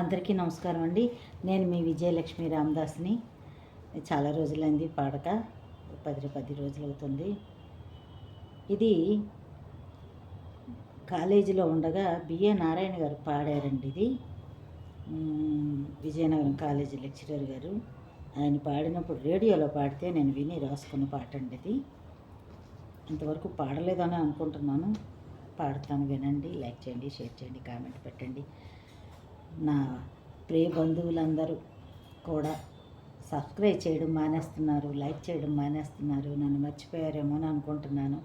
అందరికీ నమస్కారం అండి. నేను మీ విజయలక్ష్మి రామదాస్ని. చాలా రోజులైంది పాడక. పది పది రోజులు అవుతుంది ఇది కాలేజీలో ఉండగా బిఏ నారాయణ గారు పాడారండి ఇది. విజయనగరం కాలేజీ లెక్చరర్ గారు. ఆయన పాడినప్పుడు రేడియోలో పాడితే నేను విని రాసుకున్న పాట అండి ఇది. ఇంతవరకు పాడలేదని అనుకుంటున్నాను. పాడతాను వినండి లైక్ చేయండి షేర్ చేయండి కామెంట్ పెట్టండి. నా ప్రియ బంధువులందరూ కూడా సబ్స్క్రైబ్ చేయడం మానేస్తున్నారు లైక్ చేయడం మానేస్తున్నారు నన్ను మర్చిపోయారేమో అని అనుకుంటున్నాను.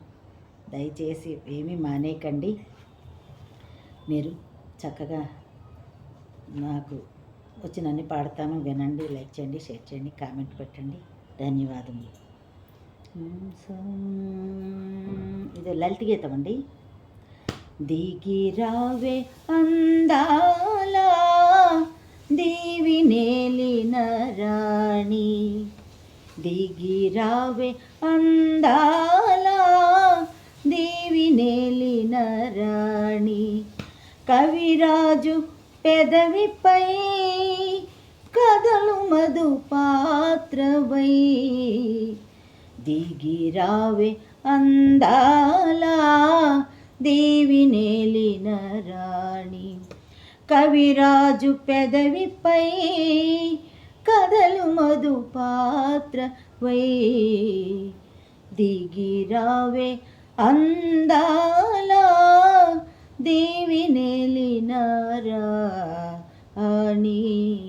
దయచేసి ఏమీ మానేయకండి. మీరు చక్కగా నాకు వచ్చినన్ని పాడతాను వినండి లైక్ చేయండి షేర్ చేయండి కామెంట్ పెట్టండి. ధన్యవాదములు. ఇది లలిత గీతం అండి. దిగిరావే అందా దేవి నేలిన రాణి దిగిరావే అందాలా. దేవి నేలిన రాణి కవిరాజు పెదవిపై కదలు మధు పాత్రవై. దిగిరావే అందాలా దేవి నేలిన రాణి. కవిరాజు పెదవిపై కదలు మధు పాత్ర వై. దిగిరావే అందాల దేవి నేలిన అని.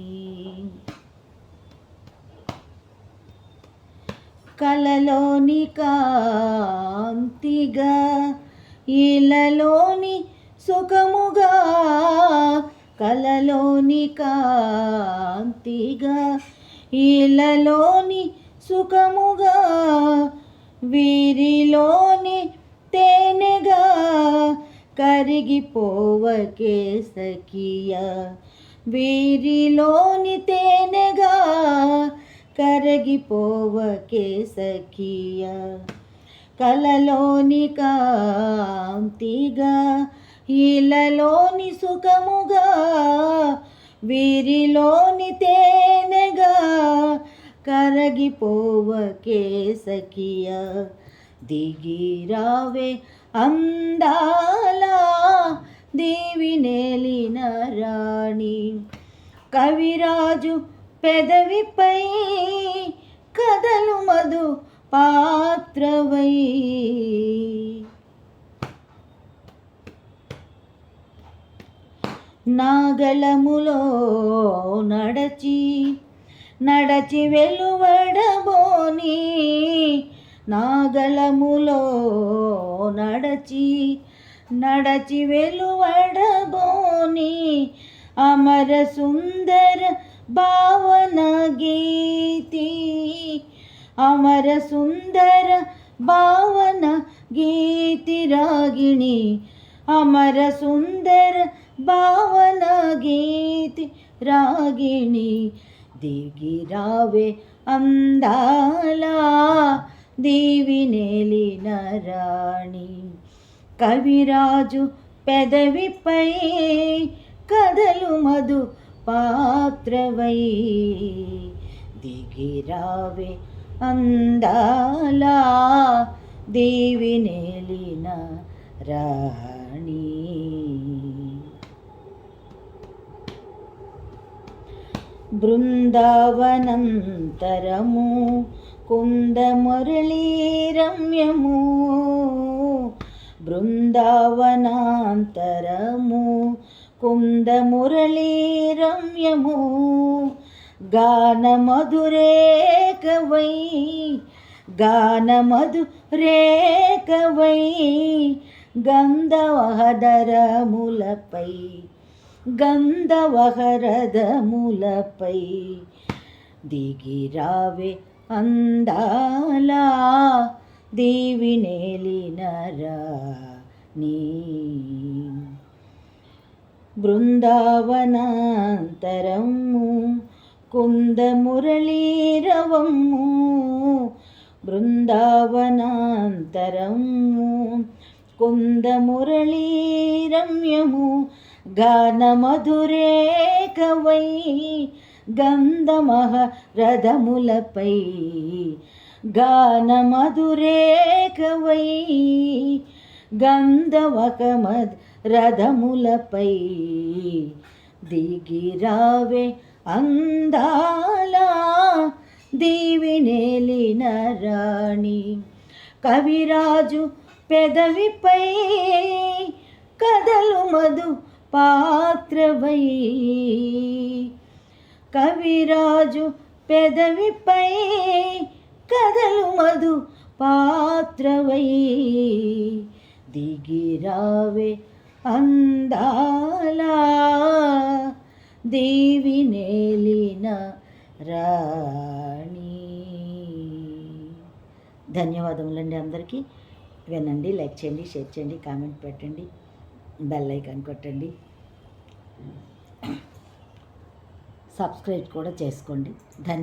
కలలోని కాంతిగా ఇలలోని సుఖముగా కలలోని కాంతిగా ఇలలోని సుఖముగా వీరిలోని తేనెగా కరిగిపోవకే సఖియా వీరిలోని తేనెగా కరగిపోవకే సఖియా కలలోని కాంతిగా ఇలలోని సుఖముగా వీరిలోని తేనెగా కరగిపోవకే సఖియా దిగిరావే అందాలా దేవి నేలిన రాణి. కవిరాజు పెదవిపై కదలు మధు పాత్రవై నాగళములో నడచి నడచి వెలువడబోని నాగళములో నడచి నడచి వెలువడబోని అమర సుందర భావన గీతి అమర సుందర భావన గీతి రాగిణి అమర సుందర భావన గీతి రాగిణి దిగిరావే అందాలా దేవి నేలిన రాణి కవిరాజు పెదవిపై కదలు మధు పాత్రవై దిగిరావే అందాలా దేవి నేలిన రాణి బృందావనంతరము కుందమురళీరమ్యము బృందావనాంతరము కుందమురళీరమ్యము గానమధురేకవై గానమధురేకవై గంధవహదరములపై గంధవహరదములపై దిగిరావే అందాలా దేవి నేలిన రాణి బృందావనాంతరము కుందమురళీరవము బృందావనాంతరము కొందమురళీ రమ్యము గాన మధురేకవై గంధమహ రథములపై గాన మధురేఖవై గంధవకమద్ రథములపై దిగిరావే అందాల దీవినేలిన రాణి కవిరాజు పెదవిపై కదలు మధు పాత్రవై. కవిరాజు పెదవిపై కదలు మధు పాత్రవై. దిగిరావే అందాల దేవి నేలిన రాణి. ధన్యవాదములండి అందరికీ. వినండి లైక్ చేయండి షేర్ చేయండి కామెంట్ పెట్టండి బెల్ ఐకాన్ కొట్టండి. సబ్స్క్రైబ్ కూడా చేసుకోండి. ధన్య